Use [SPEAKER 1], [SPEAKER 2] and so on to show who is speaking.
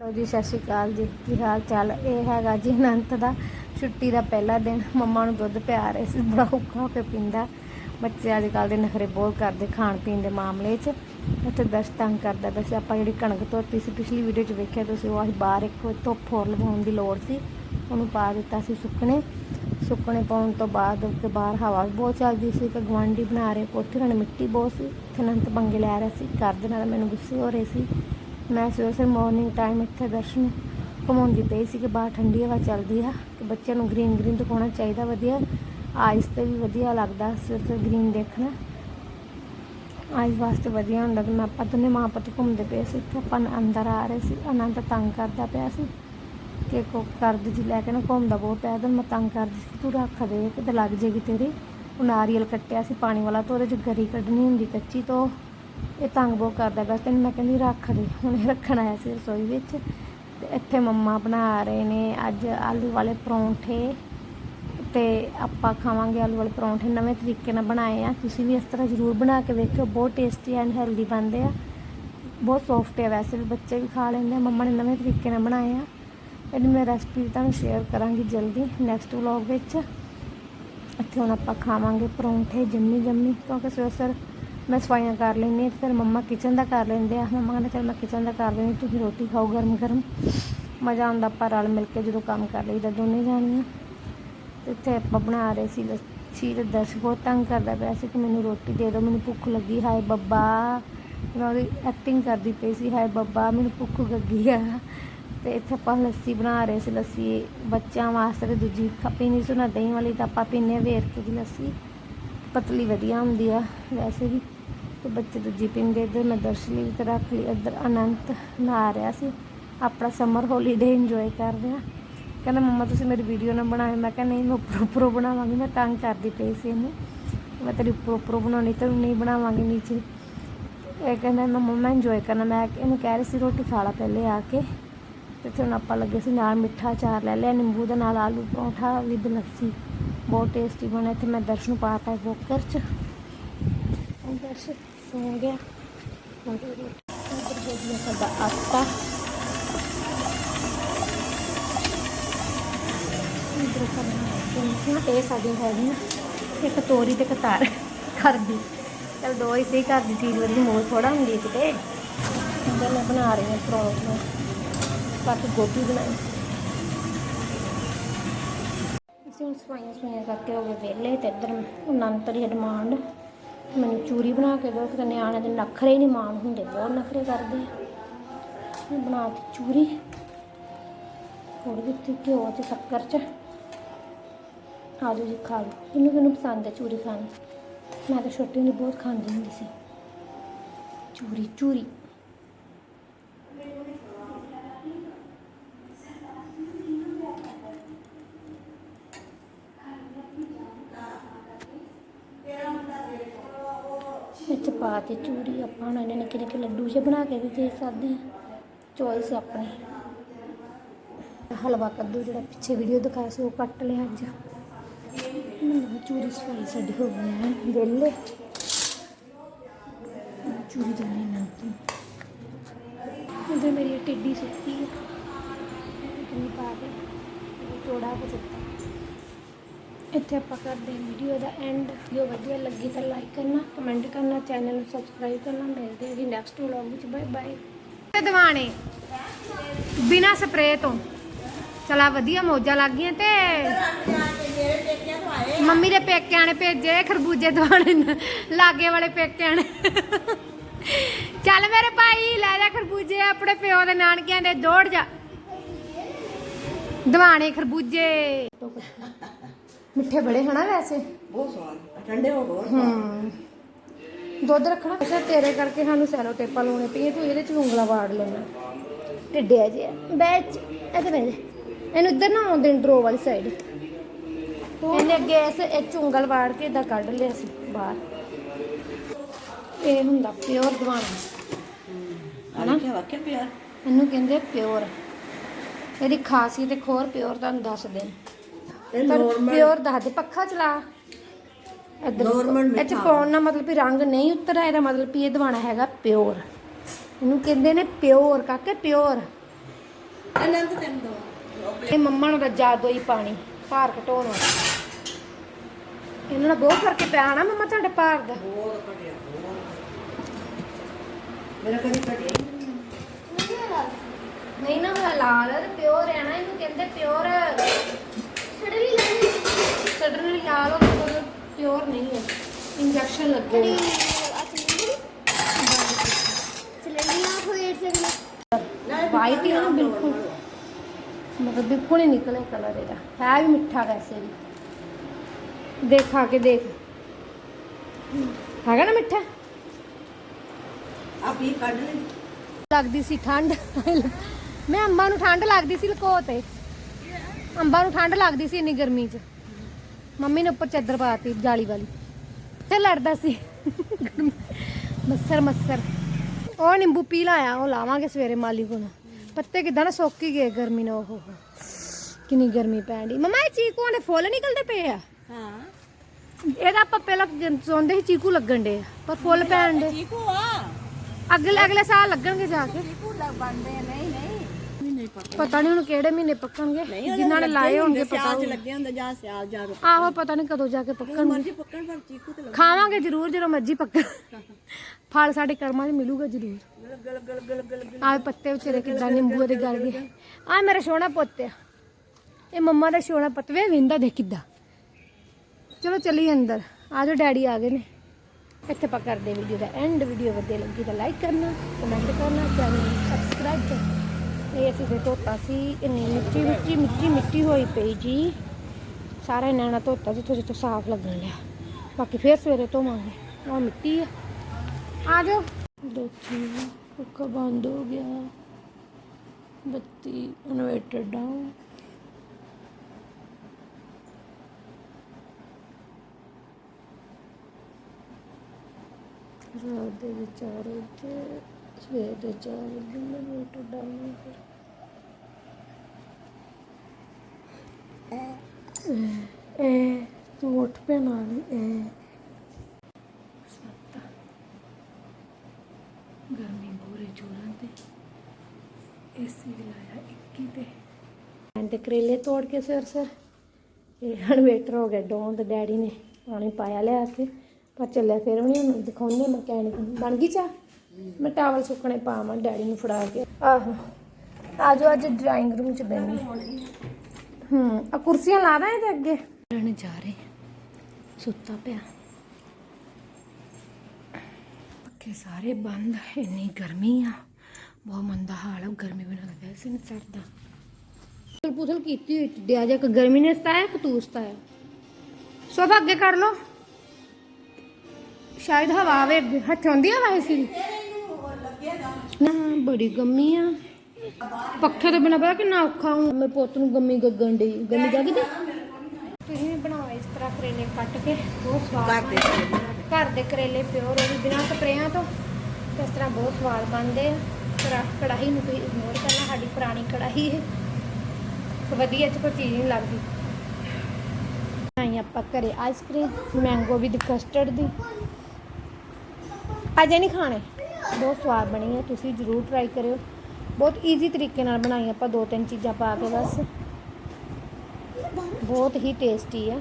[SPEAKER 1] ਲੋ ਜੀ, ਸਤਿ ਸ਼੍ਰੀ ਅਕਾਲ ਜੀ। ਕੀ ਹਾਲ ਚਾਲ? ਇਹ ਹੈਗਾ ਜੀ ਅਨੰਤ ਦਾ ਛੁੱਟੀ ਦਾ ਪਹਿਲਾ ਦਿਨ। ਮੰਮਾ ਨੂੰ ਦੁੱਧ ਪਿਆ ਰਹੇ ਸੀ, ਬੜਾ ਔਖਾ ਹੋ ਕੇ ਪੀਂਦਾ। ਬੱਚੇ ਅੱਜ ਕੱਲ੍ਹ ਦੇ ਨਖਰੇ ਬਹੁਤ ਕਰਦੇ ਖਾਣ ਪੀਣ ਦੇ ਮਾਮਲੇ 'ਚ। ਉੱਥੇ ਦਰਸ਼ ਤੰਗ ਕਰਦਾ ਵੈਸੇ ਆਪਾਂ ਜਿਹੜੀ ਕਣਕ ਧੋਤੀ ਸੀ, ਪਿਛਲੀ ਵੀਡੀਓ 'ਚ ਵੇਖਿਆ ਤੁਸੀਂ ਉਹ ਅਸੀਂ ਬਾਹਰ ਇੱਕ ਧੁੱਪ ਹੋਰ ਲਵਾਉਣ ਦੀ ਲੋੜ ਸੀ। ਉਹਨੂੰ ਪਾ ਦਿੱਤਾ ਸੀ ਸੁੱਕਣੇ। ਸੁੱਕਣੇ ਪਾਉਣ ਤੋਂ ਬਾਅਦ ਉੱਤੇ ਬਾਹਰ ਹਵਾ ਵੀ ਬਹੁਤ ਚੱਲਦੀ ਸੀ ਕਿ ਗਵਾਂਢੀ ਬਣਾ ਰਹੇ ਕੋਠੇ ਨਾਲ ਮਿੱਟੀ ਬਹੁਤ ਸੀ। ਇੱਥੇ ਅਨੰਤ ਬੰਗੇ ਲੈ ਰਿਹਾ ਸੀ। ਘਰ ਦੇ ਨਾਲ ਮੈਨੂੰ ਗੁੱਸੇ ਹੋ ਰਹੇ ਸੀ। ਮੈਂ ਸਵੇਰ ਸਵੇਰ ਮਾਰਨਿੰਗ ਟਾਈਮ ਇੱਥੇ ਦਰਸ਼ਨ ਘੁਮਾਉਂਦੀ ਪਈ ਸੀ ਕਿ ਬਾਹਰ ਠੰਡੀ ਹਵਾ ਚੱਲਦੀ ਆ, ਕਿ ਬੱਚਿਆਂ ਨੂੰ ਗ੍ਰੀਨ ਗ੍ਰੀਨ ਦਿਖਾਉਣਾ ਚਾਹੀਦਾ ਵਧੀਆ ਆਈਸ ਤੇ ਵੀ ਵਧੀਆ ਲੱਗਦਾ, ਸਵੇਰ ਸਵੇਰ ਗ੍ਰੀਨ ਦੇਖਣਾ। ਆਈਸ ਵਾਸਤੇ ਵਧੀਆ ਹੁੰਦਾ ਤੇ ਮੈਂ ਆਪਾਂ ਦੋਨੇ ਮਾਂ ਪੁੱਤ ਘੁੰਮਦੇ ਪਏ ਸੀ ਤੇ ਆਪਾਂ ਅੰਦਰ ਆ ਰਹੇ ਸੀ, ਆਨੰਦ ਤੰਗ ਕਰਦਾ ਪਿਆ ਸੀ ਕਿ ਕੋ ਕਰਦ ਜੀ ਲੈ ਕੇ ਨਾ ਘੁੰਮਦਾ ਬਹੁਤ ਪਿਆ ਤੇ ਮੈਂ ਤੰਗ ਕਰਦੀ ਸੀ ਤੂੰ ਰੱਖ ਦੇ, ਕਿਤੇ ਲੱਗ ਜੇਗੀ ਤੇਰੀ। ਉਹ ਨਾਰੀਅਲ ਕੱਟਿਆ ਸੀ ਪਾਣੀ ਵਾਲਾ ਤੋਂ ਉਹਦੇ ਚ ਗਰੀ ਕੱਢਣੀ ਹੁੰਦੀ ਕੱਚੀ ਤੋਂ। ਇਹ ਤੰਗ ਬਹੁਤ ਕਰਦਾ ਪਿਆ ਤੈਨੂੰ ਮੈਂ ਕਹਿੰਦੀ ਰੱਖ ਦੇ। ਹੁਣੇ ਇਹ ਰੱਖਣ ਆਇਆ ਸੀ ਰਸੋਈ ਵਿੱਚ। ਤੇ ਇੱਥੇ ਮੰਮਾ ਬਣਾ ਰਹੇ ਨੇ। ਅੱਜ ਆਲੂ ਵਾਲੇ ਪਰੌਂਠੇ। ਤੇ ਆਪਾਂ ਖਾਵਾਂਗੇ ਆਲੂ ਵਾਲੇ ਪਰੌਂਠੇ। ਨਵੇਂ ਤਰੀਕੇ ਨਾਲ ਬਣਾਏ ਆ। ਤੁਸੀਂ ਵੀ ਇਸ ਤਰ੍ਹਾਂ ਜ਼ਰੂਰ ਬਣਾ ਕੇ ਵੇਖਿਓ। ਬਹੁਤ ਟੇਸਟੀ ਐਂਡ ਹੈਲਦੀ ਬਣਦੇ ਆ। ਬਹੁਤ ਸੌਫਟ ਹੈ ਵੈਸੇ ਵੀ। ਬੱਚੇ ਵੀ ਖਾ ਲੈਂਦੇ ਆ। ਮੰਮਾ ਨੇ ਨਵੇਂ ਤਰੀਕੇ ਨਾਲ ਬਣਾਏ ਆ। ਇਹਦੀ ਮੈਂ ਰੈਸਪੀ ਤੁਹਾਨੂੰ ਸ਼ੇਅਰ ਕਰਾਂਗੀ ਜਲਦੀ। ਨੈਕਸਟ ਵਲੌਗ ਵਿੱਚ। ਇੱਥੇ ਹੁਣ ਆਪਾਂ ਖਾਵਾਂਗੇ ਪਰੌਂਠੇ ਜੰਮੀ ਜੰਮੀ ਕਿਉਂਕਿ ਸਵੇਰ ਸਵੇਰ ਮੈਂ ਸਫਾਈਆਂ ਕਰ ਲੈਂਦੀ ਹਾਂ ਤੇ ਫਿਰ ਮੰਮਾ ਕਿਚਨ ਦਾ ਕਰ ਲੈਂਦੇ ਆ। ਮੰਮਾ ਕਹਿੰਦੇ, ਚਲ ਮੈਂ ਕਿਚਨ ਦਾ ਕਰ ਲੈਂਦੀ, ਤੁਸੀਂ ਰੋਟੀ ਖਾਓ ਗਰਮ ਗਰਮ। ਮਜ਼ਾ ਆਉਂਦਾ ਆਪਾਂ ਰਲ ਮਿਲ ਕੇ ਜਦੋਂ ਕੰਮ ਕਰ ਲਈਦਾ ਦੋਨੇ ਜਾਣੀਆਂ। ਤੇ ਇੱਥੇ ਆਪਾਂ ਬਣਾ ਰਹੇ ਸੀ ਲੱਸੀ ਤੇ ਦਰਸ਼ ਬਹੁਤ ਤੰਗ ਕਰਦਾ ਪਿਆ ਸੀ ਕਿ ਮੈਨੂੰ ਰੋਟੀ ਦੇ ਦਿਓ, ਮੈਨੂੰ ਭੁੱਖ ਲੱਗੀ, ਹਾਏ ਬੱਬਾ। ਮੈਂ ਉਹਦੀ ਐਕਟਿੰਗ ਕਰਦੀ ਪਈ ਸੀ, ਹਾਏ ਬੱਬਾ, ਮੈਨੂੰ ਭੁੱਖ ਲੱਗੀ ਆ। ਤੇ ਇੱਥੇ ਆਪਾਂ ਲੱਸੀ ਬਣਾ ਰਹੇ ਸੀ, ਲੱਸੀ ਬੱਚਿਆਂ ਵਾਸਤੇ ਤੇ ਦੂਜੀ ਖੱਪੀ ਨਹੀਂ ਸੁਣਾ ਦਹੀਂ ਵਾਲੀ ਤਾਂ ਆਪਾਂ ਪੀਨੇ ਵੇਰ ਕੇ ਦੀ ਲੱਸੀ। ਪਤਲੀ ਵਧੀਆ ਹੁੰਦੀ ਆ, ਵੈਸੇ ਵੀ। ਤੇ ਬੱਚੇ ਦੂਜੀ ਪੀਂਦੇ ਇੱਧਰ ਮੈਂ ਦਰਸ਼ ਲਈ ਵੀ ਰੱਖ ਲਈ, ਇੱਧਰ ਅਨੰਤ ਨਹਾ ਰਿਹਾ ਸੀ। ਆਪਣਾ ਸਮਰ ਹੌਲੀਡੇ ਇੰਜੋਏ ਕਰ ਰਿਹਾ। ਕਹਿੰਦਾ, ਮੰਮਾ, ਤੁਸੀਂ ਮੇਰੀ ਵੀਡੀਓ ਨਾ ਬਣਾਏ ਮੈਂ ਕਹਿੰਦਾ ਨਹੀਂ, ਮੈਂ ਉੱਪਰੋਂ ਉੱਪਰੋਂ ਬਣਾਵਾਂਗੀ। ਮੈਂ ਤੰਗ ਕਰਦੀ ਪਈ ਸੀ ਇਹਨੂੰ। ਮੈਂ ਤੇਰੀ ਉੱਪਰੋਂ ਉੱਪਰੋਂ ਬਣਾਉਣੀ ਤੇ ਨਹੀਂ ਬਣਾਵਾਂਗੀ ਨੀਚੇ। ਇਹ ਕਹਿੰਦਾ ਮੈਂ ਇੰਜੋਏ ਕਰਨਾ। ਮੈਂ ਇਹਨੂੰ ਕਹਿ ਰਹੀ ਸੀ, ਰੋਟੀ ਖਾ ਲਾ ਪਹਿਲੇ ਆ ਕੇ। ਤੇ ਫਿਰ ਹੁਣ ਆਪਾਂ ਲੱਗੇ ਸੀ ਨਾਲ ਮਿੱਠਾ ਚਾਰ ਲੈ ਲਿਆ, ਨਿੰਬੂ ਦੇ ਨਾਲ ਆਲੂ ਪਰੌਂਠਾ ਵਿਦ ਲੱਸੀ ਬਹੁਤ ਟੇਸਟੀ ਬਣਿਆ ਤੇ ਮੈਂ ਦਰਸ਼ ਨੂੰ ਪਾਤਾ ਕੁੱਕਰ ਚ। ਹੁਣ ਦਰਸ਼ ਸੌ ਗਿਆ। ਹੁਣ ਤੇ ਹੋ ਗਿਆ ਸਾਡਾ ਆਟਾ। ਇੱਧਰ ਕਰਨਾ ਇਹ ਸਾਡੀ ਹੈਗੀਆਂ ਇੱਕ ਤੋਰੀ ਤੇ ਕਤਾਰ ਘਰ ਚਲ ਦੋ ਹੀ ਸਹੀ ਘਰ ਦੀ ਚੀਜ਼ ਵਧੀਆ ਮੋਲ ਥੋੜਾ ਹੁੰਦੀ ਕਿਤੇ। ਇੱਧਰ ਮੈਂ ਬਣਾ ਰਹੀ ਹਾਂ ਪਰੌਂਠੇ ਬਾਕੀ ਗੋਭੀ ਬਣਾਈ। ਅਸੀਂ ਹੁਣ ਸਫਾਈਆਂ ਸਫਾਈਆਂ ਕਰਕੇ ਹੋ ਗਏ ਵਿਹਲੇ ਤੇ ਇੱਧਰ ਨੰਤਰੀ ਡਿਮਾਂਡ। ਮੈਨੂੰ ਚੂਰੀ ਬਣਾ ਕੇ ਦਿਓ ਕਿ ਨਿਆਣਿਆਂ ਦੇ ਨਖਰੇ ਹੀ ਨਹੀਂ ਮਾਣ ਹੁੰਦੇ, ਬਹੁਤ ਨਖਰੇ ਕਰਦੇ ਆ। ਬਣਾ ਦਿੱਤੀ ਚੂਰੀ। ਥੋੜੀ ਦਿੱਤੀ ਘਿਓ ਤੇ ਸ਼ੱਕਰ ਚ। ਆ ਜਾਓ ਜੀ, ਖਾ ਲਓ। ਇਹਨੂੰ ਮੈਨੂੰ ਪਸੰਦ ਹੈ ਚੂਰੀ ਖਾਣੀ? ਮੈਂ ਤਾਂ ਛੋਟੀ ਹੁੰਦੀ ਬਹੁਤ ਖਾਂਦੀ ਹੁੰਦੀ ਸੀ। ਚੂਰੀ ਚੂਰੀ। ਵਿੱਚ ਪਾ ਤੇ ਚੂਰੀ ਆਪਾਂ ਹੁਣ ਇਹਨਾਂ ਨਿੱਕੇ ਨਿੱਕੇ ਲੱਡੂ ਜਿਹੇ ਬਣਾ ਕੇ ਵੀ ਦੇ ਸਕਦੇ ਹਾਂ। ਚੋਇਸ ਆਪਣੀ। ਹਲਵਾ ਕੱਦੂ ਜਿਹੜਾ ਪਿੱਛੇ ਵੀਡੀਓ ਦਿਖਾਇਆ ਸੀ, ਉਹ ਕੱਟ ਲਿਆ ਅੱਜ। ਮੈਨੂੰ ਚੂਰੀ ਸਫ਼ਾਈ ਸਾਡੀ ਹੋ ਗਈ ਹੈ, ਵਿਹਲੇ। ਚੂਰੀ ਜਾਣੀ ਨਾ ਤੂੰ ਕਿਉਂਕਿ ਮੇਰੀ ਟਿੱਡੀ ਸੁੱਤੀ ਹੈ। ਪਾ ਕੇ ਤੋੜਾ ਕੇ ਸੁੱਤਾ ਇੱਥੇ ਆਪਾਂ ਕਰਦੇ ਹਾਂ ਵੀਡੀਓ ਦਾ ਐਂਡ ਜੋ ਵਧੀਆ ਲੱਗੀ ਤਾਂ ਲਾਈਕ ਕਰਨਾ ਕਮੈਂਟ ਕਰਨਾ ਚੈਨਲ ਨੂੰ ਸਬਸਕ੍ਰਾਈਬ ਕਰਨਾ। ਮਿਲਦੇ ਹਾਂ ਜੀ ਨੈਕਸਟ ਵਲੌਗ ਵਿੱਚ। ਬਾਏ ਬਾਏ ਦਵਾਣੇ ਬਿਨਾ ਸਪਰੇਅ ਤੋਂ। ਚਲਾ ਵਧੀਆ ਮੌਜਾਂ ਲੱਗ ਗਈਆਂ ਤੇ। ਮੰਮੀ ਦੇ ਪੇਕਿਆਂ ਨੇ ਭੇਜੇ ਖਰਬੂਜੇ ਦਵਾਣੇ ਲਾਗੇ ਵਾਲੇ ਪੇਕਿਆਂ ਨੇ। ਚੱਲ ਮੇਰੇ ਭਾਈ, ਲੈ ਜਾ ਖਰਬੂਜੇ ਆਪਣੇ ਪਿਓ ਦੇ ਨਾਨਕਿਆਂ ਦੇ ਦੌੜ ਜਾ। ਦਵਾਣੇ ਖਰਬੂਜੇ। ਮਿੱਠੇ ਬੜੇ ਹਨਾ ਵੈਸੇ?
[SPEAKER 2] ਬਹੁਤ ਸਵਾਦ ਠੰਡੇ ਹੋ ਗਏ
[SPEAKER 1] ਹੂੰ। ਦੁੱਧ ਰੱਖਣਾ। ਅੱਛਾ ਤੇਰੇ ਕਰਕੇ ਸਾਨੂੰ ਸੈਲੋ ਟੇਪਾਂ ਲਾਉਣੇ ਪਈਆਂ ਤੂੰ ਇਹਦੇ ਚ ਉਂਗਲਾਂ ਵਾੜ ਲੈਣਾ। ਢਿੱਡਿਆ ਜਿਹਾ ਬੈਚ ਇੱਥੇ ਬੈਠ ਜਾ। ਇਹਨੂੰ ਇੱਧਰ ਨਾ ਆਉਂਦੇ ਡਰੋ ਵਾਲੀ ਸਾਈਡ ਇਹਨੇ ਅੱਗੇ ਇਸ ਇਹ ਚ ਉਂਗਲ ਵਾੜ ਕੇ ਇਦਾਂ ਕੱਢ ਲਿਆ ਸੀ ਬਾਹਰ। ਇਹ ਹੁੰਦਾ ਪਿਓਰ ਦਵਾਣਾ
[SPEAKER 2] ਹਨਾ? ਕੀ ਵਾਕਿਆ ਪਿਆਰ
[SPEAKER 1] ਇਹਨੂੰ ਕਹਿੰਦੇ ਪਿਓਰ ਇਹਦੀ ਖਾਸੀਅਤ ਇੱਕ ਹੋਰ ਪਿਓਰ ਤੁਹਾਨੂੰ ਦੱਸਦੇ
[SPEAKER 2] ਇਹ normal-
[SPEAKER 1] ਪਿਓਰ ਦੱਸ ਦੇ ਪੱਖਾ ਚਲਾ। ਇੱਧਰ
[SPEAKER 2] Normal
[SPEAKER 1] ਇਹ ਚ
[SPEAKER 2] ਮਿੱਠਾ।
[SPEAKER 1] ਪਾਉਣ ਨਾਲ ਮਤਲਬ ਵੀ ਰੰਗ ਨਹੀਂ ਉਤਰਾ ਇਹਦਾ ਮਤਲਬ ਵੀ ਇਹ ਦਵਾਣਾ ਹੈਗਾ ਪਿਓਰ। ਇਹਨੂੰ ਕਹਿੰਦੇ ਨੇ ਪਿਓਰ ਕਾਕੇ ਪਿਓਰ।
[SPEAKER 2] ਅਨੰਦ ਤੈਨੂੰ ਦੋ
[SPEAKER 1] ਇਹ ਮੰਮਾ ਨੂੰ ਰੱਜਾ ਦੋ ਹੀ ਪਾਣੀ ਭਾਰ ਘਟਾਉਣ ਵਾਲਾ ਇਹਨਾਂ ਨਾਲ ਬਹੁਤ ਫ਼ਰਕ ਪਿਆ ਨਾ ਮੰਮਾ ਤੁਹਾਡੇ ਭਾਰ ਦਾ।
[SPEAKER 2] ਹੋਰ ਘਟਿਆ ਹੋਰ ਮੇਰਾ ਕਦੀ ਘਟਿਆ ਹੀ ਨਹੀਂ।
[SPEAKER 1] ਨਹੀਂ ਨਾ ਹੋਇਆ ਲਾਲ ਤੇ ਪਿਓਰ ਹੈ ਨਾ ਇਹਨੂੰ ਕਹਿੰਦੇ ਪਿਓਰ। ਸੜਲੀ ਲਾਲ ਉਹ ਮਤਲਬ ਪਿਓਰ ਨਹੀਂ ਹੈ। ਇੰਜੈਕਸ਼ਨ ਲੱਗੇ ਹੋਏ। ਵਾਈਟ ਹੀ ਹੈ ਨਾ ਬਿਲਕੁਲ। ਮਤਲਬ ਬਿਲਕੁਲ ਹੀ ਨਿਕਲੇ ਕਲਰ ਇਹਦਾ। ਹੈ ਵੀ ਮਿੱਠਾ ਵੈਸੇ ਵੀ। ਦੇਖ ਖਾ ਕੇ ਦੇਖ। ਹੈਗਾ ਨਾ ਮਿੱਠਾ?
[SPEAKER 2] ਆ ਵੀ ਕੱਢ ਲੈ।
[SPEAKER 1] ਲੱਗਦੀ ਸੀ ਠੰਡ। ਮੈਂ ਅੰਬਾਂ ਨੂੰ ਠੰਡ ਲੱਗਦੀ ਸੀ ਲਕੋ ਤੇ। ਅੰਬਾਂ ਨੂੰ ਠੰਡ ਲੱਗਦੀ ਸੀ ਇੰਨੀ ਗਰਮੀ 'ਚ। ਮੰਮੀ ਨੇ ਉੱਪਰ ਚਾਦਰ ਪਾਤੀ ਜਾਲੀ ਵਾਲੀ। ਤੇ ਲੜਦਾ ਸੀ। ਮੱਸਰ ਮੱਸਰ। ਉਹ ਨਿੰਬੂ ਪੀ ਲਾਇਆ ਉਹ ਲਾਵਾਂਗੇ ਸਵੇਰੇ ਮਾਲੀ ਕੋਲ। ਪੱਤੇ ਕਿਦਾਂ ਨਾ ਸੁੱਕ ਹੀ ਗਏ ਗਰਮੀ ਨਾਲ ਉਹ ਕਿੰਨੀ ਗਰਮੀ ਪੈਣ ਦੀ ਮਮਾ ਇਹ ਚੀਕੂਆਂ ਦੇ ਫੁੱਲ ਨਿਕਲਦੇ ਪਏ ਆ।
[SPEAKER 2] ਹਾਂ।
[SPEAKER 1] ਇਹਦਾ ਆਪਾਂ ਪਹਿਲਾਂ ਸੌਂਦੇ ਸੀ ਚੀਕੂ ਲੱਗਣ ਦੇ ਪਰ ਫੁੱਲ ਪੈਣ ਦੇ
[SPEAKER 2] ਚੀਕੂ ਆ।
[SPEAKER 1] ਅਗਲੇ ਅਗਲੇ ਸਾਲ ਲੱਗਣਗੇ ਜਾ ਕੇ।
[SPEAKER 2] ਚੀਕੂ ਲੱਗ ਬਣਦੇ ਨਹੀਂ ਨਹੀਂ।
[SPEAKER 1] ਪਤਾ ਨਹੀਂ ਹੁਣ ਕਿਹੜੇ ਮਹੀਨੇ ਪੱਕਣਗੇ ਜਿਨ੍ਹਾਂ ਨੇ ਲਾਏ ਹੋਣਗੇ ਪਤਾ
[SPEAKER 2] ਸਿਆਲ ਚ। ਲੱਗੇ ਹੁੰਦੇ ਜਾਂ ਸਿਆਲ ਜਾਂ
[SPEAKER 1] ਆਹੋ ਪਤਾ ਨਹੀਂ ਕਦੋਂ ਜਾ ਕੇ ਪੱਕਣਗੇ
[SPEAKER 2] ਮਰਜ਼ੀ ਪੱਕਣ ਪਰ ਚੀਕੂ ਤੇ
[SPEAKER 1] ਖਾਵਾਂਗੇ ਜ਼ਰੂਰ ਜਦੋਂ ਮਰਜ਼ੀ ਪੱਕਣ। ਫਲ ਸਾਡੇ ਕਰਮਾਂ 'ਚ ਮਿਲੂਗਾ ਜ਼ਰੂਰ।
[SPEAKER 2] ਗਲ ਗਲ ਗਲ ਗਲ ਗਲ
[SPEAKER 1] ਆਹ ਪੱਤੇ ਵਿਚਾਰੇ ਕਿਦਾਂ ਨਿੰਬੂ ਦੇ ਗਲ ਗਏ। ਆ ਮੇਰਾ ਸੋਹਣਾ ਪੁੱਤ ਆ। ਇਹ ਮੰਮਾ ਦਾ ਸੋਹਣਾ ਪੁੱਤ। ਵੇ ਵਿੰਦਾ ਦੇ ਕਿੱਦਾਂ। ਚਲੋ ਚੱਲੀ ਅੰਦਰ। ਆ ਜਾਓ ਡੈਡੀ ਆ ਗਏ ਨੇ। ਇੱਥੇ ਆਪਾਂ ਕਰਦੇ ਵੀਡੀਓ ਦਾ ਐਂਡ ਵੀਡੀਓ ਵਧੀਆ ਲੱਗੀ ਤਾਂ ਲਾਈਕ ਕਰਨਾ ਕਮੈਂਟ ਕਰਨਾ ਚੈਨਲ ਨੂੰ ਸਬਸਕ੍ਰਾਈਬ ਕਰਨਾ। ਇਹ ਅਸੀਂ ਫਿਰ ਧੋਤਾ ਸੀ, ਇੰਨੀ ਮਿੱਟੀ ਮਿੱਟੀ ਮਿੱਟੀ ਮਿੱਟੀ ਹੋਈ ਪਈ ਜੀ। ਸਾਰਾ ਨੈਣਾ ਧੋਤਾ ਜਿੱਥੋਂ ਜਿੱਥੋਂ ਸਾਫ਼ ਲੱਗਣ ਲਿਆ ਬਾਕੀ ਫੇਰ ਸਵੇਰੇ ਧੋਵਾਂਗੇ। ਉਹ ਮਿੱਟੀ ਆ। ਆ ਜਾਓ। ਦੇਖੀ ਪੱਕਾ ਬੰਦ ਹੋ ਗਿਆ। ਬੱਤੀ ਇਨਵੇਟਰ ਡਾਊਨ ਰਾਤ ਦੇ ਚਾਰ ਵਜੇ ਸਵੇਰ ਦੇ ਚਾਰ ਵਜੇ ਇਨਵੇਟਰ ਡਾਊਨ ਹੋ ਗਿਆ ਇਹ ਤੂੰ ਉੱਠ ਪਿਆ ਨਾਲ ਇਹ ਸੱਤਾ। ਗਰਮੀ ਪੂਰੇ ਜੋਰਾਂ ਤੇ। ਏਸੀ ਲਾਇਆ 21 ਤੇ। ਐਂ ਕਰੇਲੇ ਤੋੜ ਕੇ ਸਿਰ ਸਿਰ। ਇਹ ਇਨਵੇਟਰ ਹੋ ਗਿਆ ਡੋਨ ਤੇ ਡੈਡੀ ਨੇ। ਪਾਣੀ ਪਾਇਆ ਲਿਆ ਕੇ ਪਰ ਚੱਲਿਆ ਫਿਰ ਵੀ ਉਹਨੂੰ ਦਿਖਾਉਂਦੇ ਮਕੈਨਿਕ ਨੂੰ ਬਣ ਗਈ ਚਾ ਮੈਂ ਟਾਵਲ ਸੁੱਕਣੇ ਪਾਵਾਂ, ਡੈਡੀ ਨੂੰ ਫੜਾ ਕੇ। ਆਹੋ ਆਜੋ ਅੱਜ ਡਰਾਇੰਗ ਰੂਮ ਚ ਬੈਣੀ ਹੂੰ ਆ ਕੁਰਸੀਆਂ ਲਾ ਦਾਂ ਇਹਦੇ ਅੱਗੇ? ਰਹਿਣ ਜਾ ਰਹੇ। ਸੁੱਤਾ ਪਿਆ। ਪੱਕੇ ਸਾਰੇ ਬੰਦ, ਇੰਨੀ ਗਰਮੀ ਆ। ਬਹੁਤ ਮੰਦਾ ਹਾਲ ਆ ਗਰਮੀ ਬਿਨਾਂ ਤਾਂ ਵੈਸੇ ਨਹੀਂ ਸਰਦਾ। ਪੁਥਲ ਪੁਥਲ ਕੀਤੀ ਹੋਈ ਟਿੱਡਿਆ ਜਾ ਕੇ ਗਰਮੀ ਨੇ ਸਤਾਇਆ ਕਿ ਸਤਾਇਆ। ਸੋਫਾ ਅੱਗੇ ਕਰ ਲੋ ਸ਼ਾਇਦ ਹਵਾ ਆਵੇ ਅੱਗੇ। ਹੱਥ ਆਉਂਦੀ ਆ ਵਾਹੇ ਸੀ ਨਾ ਬੜੀ ਗੰਮੀ ਆ। ਪੱਖੇ ਤੋਂ ਬਿਨਾਂ ਪਤਾ ਕਿੰਨਾ ਔਖਾ ਹੂੰ। ਮੇਰੇ ਪੁੱਤ ਨੂੰ ਗੰਮੀ ਗੱਗਣ ਡਈ। ਗੰਮੀ ਗੱਗ ਤੇ ਤੁਸੀਂ ਵੀ ਬਣਾਓ ਇਸ ਤਰ੍ਹਾਂ ਕਰੇਲੇ ਕੱਟ ਕੇ। ਬਹੁਤ ਸਵਾਦ
[SPEAKER 2] ਘਰ ਦੇ ਕਰੇਲੇ।
[SPEAKER 1] ਘਰ ਦੇ ਕਰੇਲੇ ਪਿਓਰ ਉਹ ਵੀ ਬਿਨਾਂ ਸਪਰੇਆਂ ਤੋਂ। ਇਸ ਤਰ੍ਹਾਂ ਬਹੁਤ ਸਵਾਦ ਬਣਦੇ ਆ। ਕੜਾ ਕੜਾਹੀ ਨੂੰ ਤੁਸੀਂ ਇਗਨੋਰ ਕਰਨਾ ਸਾਡੀ ਪੁਰਾਣੀ ਕੜਾਹੀ ਹੈ ਵਧੀਆ ਚ ਕੋਈ ਚੀਜ਼ ਨਹੀਂ ਲੱਗਦੀ। ਬਣਾਈ ਆਪਾਂ ਘਰੇ ice cream mango with custard ਦੀ। ਅਜੇ ਨਹੀਂ ਖਾਣੇ। ਬਹੁਤ ਸਵਾਦ ਬਣੀ ਹੈ ਤੁਸੀਂ ਜ਼ਰੂਰ ਟਰਾਈ ਕਰਿਓ। ਬਹੁਤ ਈਜ਼ੀ ਤਰੀਕੇ ਨਾਲ ਬਣਾਈ ਆਪਾਂ ਦੋ ਤਿੰਨ ਚੀਜ਼ਾਂ ਪਾ ਕੇ ਬਸ। ਬਹੁਤ ਹੀ ਟੇਸਟੀ ਹੈ।